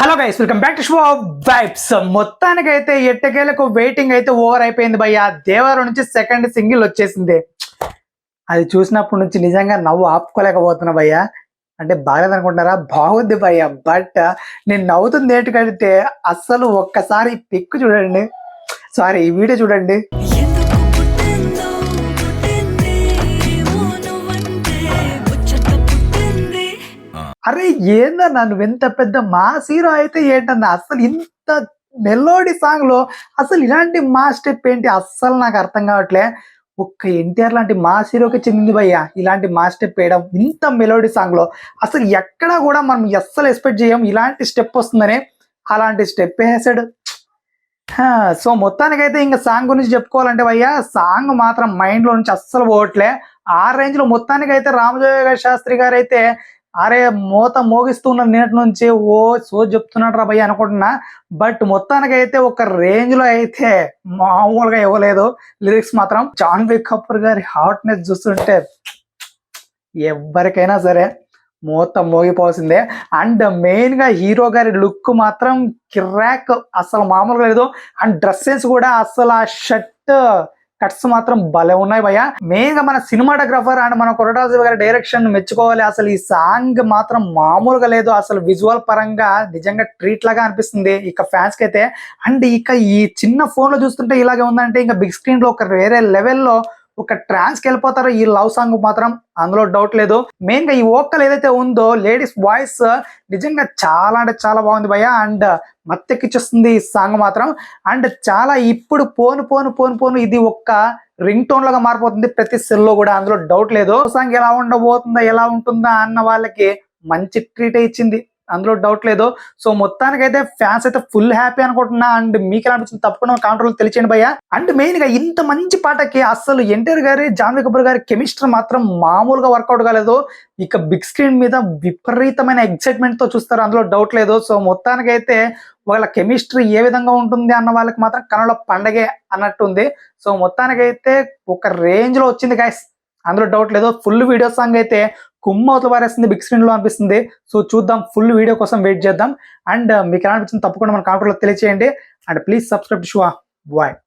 Hello guys welcome back to show vibes మొత్తానికైతే ఎట్టకేలకు waiting అయితే ఓవర్ అయిపోయింది భయ్య. దేవరం నుంచి సెకండ్ సింగిల్ వచ్చేసింది. అది చూసినప్పటి నుంచి నిజంగా నవ్వు ఆపుకోలేకపోతున్నా భయ్య. అంటే బాగాలేదు అనుకుంటున్నారా? బాగుంది భయ్య. బట్ నేను నవ్వుతుంది ఏంటంటే అస్సలు ఒక్కసారి పిక్ చూడండి. సారీ ఈ వీడియో చూడండి. అరే ఏందన్నా నువ్వు ఎంత పెద్ద మాస్ హీరో అయితే ఏంటన్నా? అసలు ఇంత మెలోడీ సాంగ్లో అసలు ఇలాంటి మా స్టెప్ ఏంటి? అస్సలు నాకు అర్థం కావట్లే. ఒక్క ఎన్టీఆర్ లాంటి మా హీరోకి చెందింది భయ్యా ఇలాంటి మా స్టెప్ వేయడం ఇంత మెలోడీ సాంగ్లో అసలు ఎక్కడా కూడా మనం అస్సలు ఎక్స్పెక్ట్ చేయం ఇలాంటి స్టెప్ వస్తుందని. అలాంటి స్టెప్ వేసాడు. సో మొత్తానికైతే ఇంకా సాంగ్ గురించి చెప్పుకోవాలంటే భయ్యా సాంగ్ మాత్రం మైండ్లో నుంచి అస్సలు పోవట్లే. ఆ రేంజ్లో మొత్తానికైతే రామజోగ శాస్త్రి గారు అయితే అరే మూత మోగిస్తున్న నేటి నుంచి ఓ సో చెప్తున్నాడు రా భయ్య అనుకుంటున్నా. బట్ మొత్తానికైతే ఒక రేంజ్లో అయితే మామూలుగా ఇవ్వలేదు. లిరిక్స్ మాత్రం జాన్వీ కపూర్ గారి హాట్నెస్ చూస్తుంటే ఎవరికైనా సరే మూత మోగిపోవాల్సిందే. అండ్ మెయిన్గా హీరో గారి లుక్ మాత్రం కిరాక్ అసలు మామూలుగా లేదు. అండ్ డ్రెస్సెస్ కూడా అసలు ఆ షర్ట్ కట్స్ మాత్రం భలే ఉన్నాయి భయ మెయిన్గా మన సినిమాటోగ్రఫర్ అండ్ మన కొరటాజు గారి డైరెక్షన్ మెచ్చుకోవాలి. అసలు ఈ సాంగ్ మాత్రం మామూలుగా లేదు. అసలు విజువల్ పరంగా నిజంగా ట్రీట్ లాగా అనిపిస్తుంది. ఇక ఫ్యాన్స్కి అయితే అండ్ ఇక ఈ చిన్న ఫోన్లో చూస్తుంటే ఇలాగే ఉందంటే ఇంకా బిగ్ స్క్రీన్లో ఒక వేరే లెవెల్లో ఒక ట్రాన్స్కి వెళ్ళిపోతారో ఈ లవ్ సాంగ్ మాత్రం అందులో డౌట్ లేదు. మెయిన్గా ఈ ఓకల్ ఏదైతే ఉందో లేడీస్ వాయిస్ నిజంగా చాలా అంటే చాలా బాగుంది భయ్య. అండ్ మత్తెక్కిచ్చేస్తుంది ఈ సాంగ్ మాత్రం. అండ్ చాలా ఇప్పుడు పోను పోను పోను పోను ఇది ఒక్క రింగ్ టోన్ లాగా మారిపోతుంది. ప్రతి సెల్లో కూడా అందులో డౌట్ లేదు. సాంగ్ ఎలా ఉండబోతుందా ఎలా ఉంటుందా అన్న వాళ్ళకి మంచి ట్రీట్ ఇచ్చింది. అందులో డౌట్ లేదు. సో మొత్తానికైతే ఫ్యాన్స్ అయితే ఫుల్ హ్యాపీ అనుకుంటున్నా. అండ్ మీకు ఎలా అనిపించింది? తప్పకుండా కాంట్రోల్ తెలియచేయండి భయ్య. అండ్ మెయిన్గా ఇంత మంచి పాటకి అసలు ఎన్టీఆర్ గారి జాన్వీ కపూర్ గారి కెమిస్ట్రీ మాత్రం మామూలుగా వర్కౌట్ కాలేదు. ఇక బిగ్ స్క్రీన్ మీద విపరీతమైన ఎక్సైట్మెంట్తో చూస్తారు. అందులో డౌట్ లేదు. సో మొత్తానికైతే వాళ్ళ కెమిస్ట్రీ ఏ విధంగా ఉంటుంది అన్న వాళ్ళకి మాత్రం కన్నడ పండగే అన్నట్టుంది. సో మొత్తానికైతే ఒక రేంజ్లో వచ్చింది గాయస్ అందులో డౌట్ లేదు. ఫుల్ వీడియో సాంగ్ అయితే కుమ్మవుతూ పారేస్తుంది బిగ్ స్క్రీన్లో అనిపిస్తుంది. సో చూద్దాం ఫుల్ వీడియో కోసం వెయిట్ చేద్దాం. అండ్ మీకు ఎలా అనిపించింది తప్పకుండా మన కామెంట్లో తెలియచేయండి. అండ్ ప్లీజ్ సబ్స్క్రైబ్ షువా బాయ్.